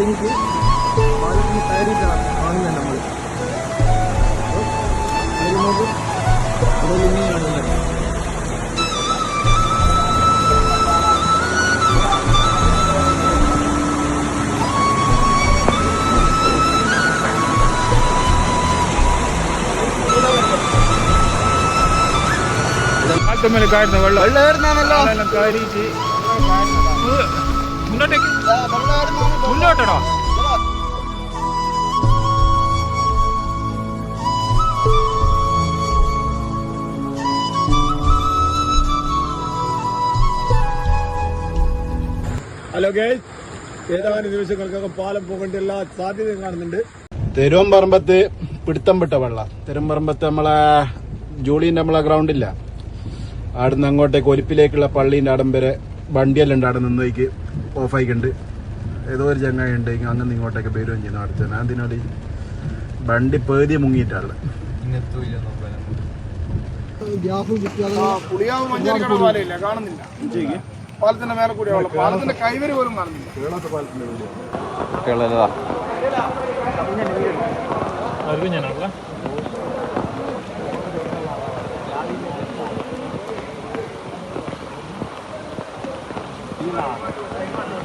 കഴിഞ്ഞിട്ട് പാലത്തിന് കയറിയിട്ടാണ് കാണുന്നത് നമ്മൾ അതിൽ നോക്ക് അതിൽ ഇനി കാണുന്നത് കാട്ടുമേലെ കാരുന്ന വെള്ളം. വെള്ളം ഏറുന്നാണല്ലോ വെള്ളം കാരിച്ച് മുന്നോട്ടേക്ക് മുന്നോട്ടടോ. ഹലോ ഗേൾസ് ഏതാനും നിമിഷങ്ങൾക്കകം പാലം പോകേണ്ട എല്ലാ സാധ്യതയും കാണുന്നുണ്ട്. തെരുവമ്പറമ്പത്ത് പിടുത്തം വിട്ട വെള്ളം. തെരുവമ്പറമ്പത്ത് നമ്മളെ ജൂളിന്റെ നമ്മളെ ഗ്രൗണ്ടില്ല അവിടുന്ന് അങ്ങോട്ടേക്ക് ഒലിപ്പിലേക്കുള്ള പള്ളീന്റെ അടം വരെ വണ്ടിയെല്ലാം ഉണ്ട്. അവിടെ നിന്നേക്ക് ഓഫായിക്കുണ്ട് ഏതോ ഒരു ചങ്ങായി ഉണ്ട് അങ്ങനെ ഇങ്ങോട്ടേക്ക് വരുകയും ചെയ്യുന്നു അടുത്ത. ഞാൻ അതിനോട് വണ്ടി പേതി മുങ്ങിയിട്ടാണ് പുളിയാവ് മഞ്ചേരിക്കട പാലമില്ല കാണുന്നില്ല. പാലത്തിന്റെ മേലെ കൂടിയുള്ള പാലത്തിന്റെ കൈവരി പോലും കാണുന്നില്ല.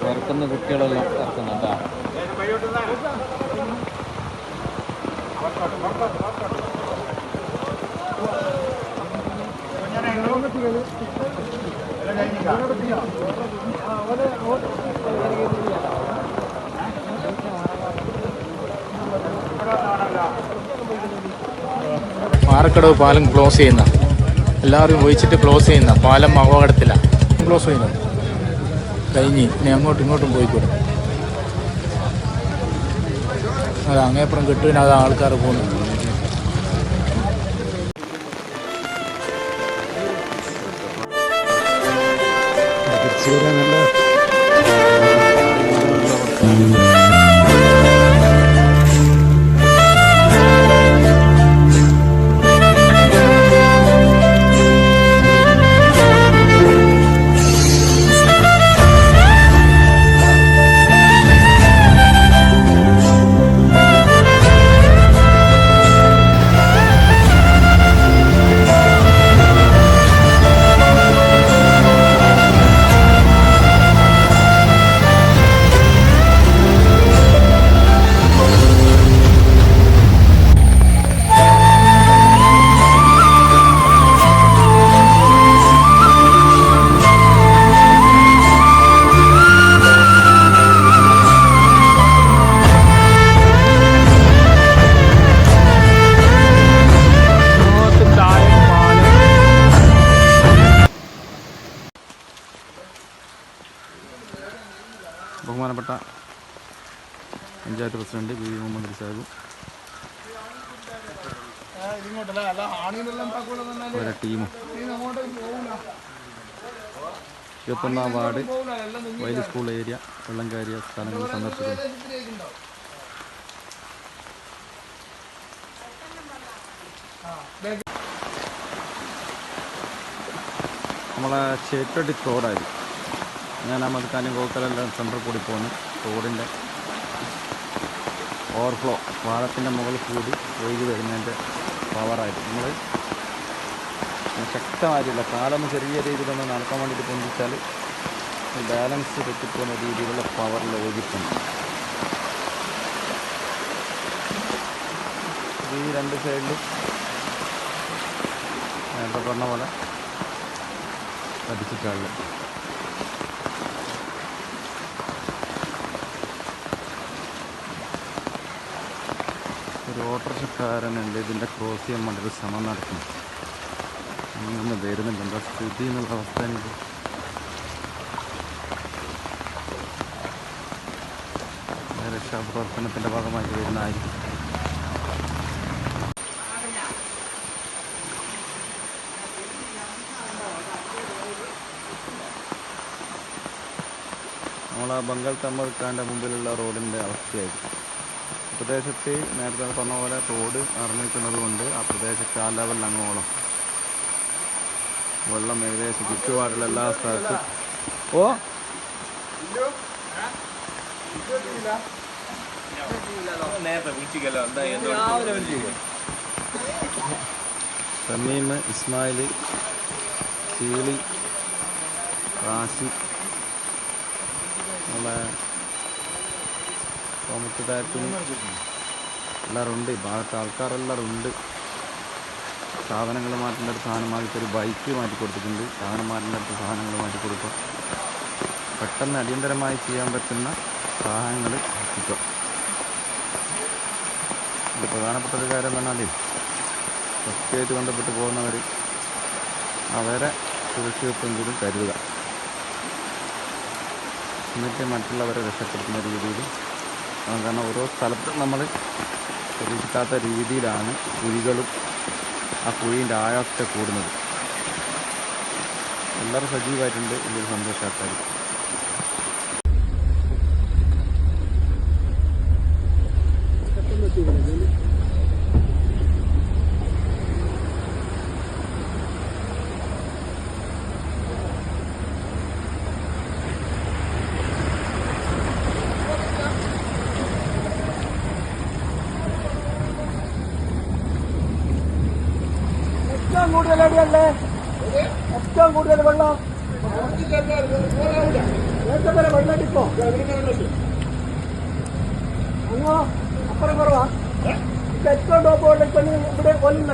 ഇറക്കുന്ന കുട്ടികളെല്ലാം ഇറക്കുന്നുണ്ടാ പാറക്കടവ് പാലം ക്ലോസ് ചെയ്യുന്ന. എല്ലാവരും ഒഴിച്ചിട്ട് ക്ലോസ് ചെയ്യുന്ന. പാലം അപകടത്തില ക്ലോസ് ചെയ്യുന്നത് കഴിഞ്ഞ് ഇനി അങ്ങോട്ടും ഇങ്ങോട്ടും പോയിക്കൂടെ? അത് അങ്ങേപ്പുറം കിട്ടുവിന് അത് ആൾക്കാർ പോകുന്നു. ബഹുമാനപ്പെട്ട panchayat president P V Muhammad Sahib. ഒരു ടീമും. ഇരുപത്തൊന്നാം വാർഡ് വൈദ്യ സ്കൂൾ ഏരിയ വെള്ളംകാരിയ സ്ഥലങ്ങൾ സന്ദർശിക്കുന്നു. നമ്മളെ ചേറ്റടി തോടായിരുന്നു ഞാൻ നമുക്ക് തന്നെ കോക്കലെല്ലാം സെന്ററിൽ കൂടി പോകുന്നു തോടിന്റെ ഓവർഫ്ലോ പാലത്തിന്റെ മുകളിൽ കൂടി ഒഴുകി വരുന്നതിന്റെ പവറായിട്ട് നമ്മൾ ശക്തമായിട്ടില്ല കാലൊന്ന് ചെറിയ രീതിയിലൊന്ന് നടക്കാൻ വേണ്ടിയിട്ട് പൊന്തിച്ചാൽ ബാലൻസ് തെറ്റിപ്പോകുന്ന രീതിയിലുള്ള പവറിൽ ഒഴുകിപ്പോകും. ഈ രണ്ട് സൈഡിലും നേരത്തെ പറഞ്ഞ പോലെ പതിച്ചിട്ടുള്ളത് ഒരു ഓട്ടോറിക്ഷക്കാരനുണ്ട്. ഇതിന്റെ ക്രോസ് ചെയ്യാൻ വേണ്ടി ഒരു ശ്രമം നടത്തുന്നു അങ്ങനെ വരുന്നില്ല. എന്താ സ്ഥിതി എന്നുള്ള അവസ്ഥ എനിക്ക് രക്ഷാപ്രവർത്തനത്തിന്റെ ഭാഗമായി വരുന്നതായിരിക്കും നമ്മളെ ബംഗാൾ തമിഴ്ക്കാന്റെ മുമ്പിലുള്ള റോഡിന്റെ അവസ്ഥയായിരിക്കും. പ്രദേശത്ത് നേരത്തെ പറഞ്ഞ പോലെ തോട് അറിഞ്ഞിരിക്കുന്നത് കൊണ്ട് ആ പ്രദേശത്ത് ആ ലെവലിൽ അങ്ങോളം വെള്ളം ഏകദേശം ചുറ്റുപാടുള്ള എല്ലാ സ്ഥലത്തും. ഓ? തമീമ് ഇസ്മായിൽ ചീളി റാഷി നമ്മളെ കോമത്തതായിട്ടും എല്ലാവരും ഉണ്ട് ഭാഗത്ത് ആൾക്കാരെല്ലാവരും ഉണ്ട് സാധനങ്ങൾ മാറ്റേണ്ട അടുത്ത് സാധനം മാറ്റി ഒരു ബൈക്ക് മാറ്റി കൊടുത്തിട്ടുണ്ട്. സാധനം മാറ്റേണ്ട അടുത്ത് സാധനങ്ങൾ മാറ്റി കൊടുക്കും പെട്ടെന്ന് അടിയന്തരമായി ചെയ്യാൻ പറ്റുന്ന സഹായങ്ങൾ കിട്ടും പ്രധാനപ്പെട്ട ഒരു കാര്യം എന്ന് പറഞ്ഞാൽ സത്യമായിട്ട് ബന്ധപ്പെട്ട് പോകുന്നവർ അവരെ സുരക്ഷിതത്വെങ്കിലും കരുതുക. എന്നിട്ട് മറ്റുള്ളവരെ രക്ഷപ്പെടുത്തുന്ന രീതിയിൽ കാരണം ഓരോ സ്ഥലത്തും നമ്മൾ പ്രതീക്ഷിക്കാത്ത രീതിയിലാണ് കുഴികളും ആ കുഴീന്റെ ആയാസത്തെ കൂടുന്നത്. എല്ലാവരും സജീവമായിട്ടുണ്ട്. വലിയൊരു സന്തോഷമാക്കാൻ എവിടെയല്ലേ ഏറ്റവും കൂടുതൽ വെള്ളം ഏറ്റവും വരെ വെള്ളം ഇപ്പോ അങ്ങോ അപ്പുറം കുറവാ. ഇപ്പൊ ഏറ്റവും ടോപ്പ് വെള്ളം ഇപ്പൊ ഇവിടെ കൊല്ലുന്ന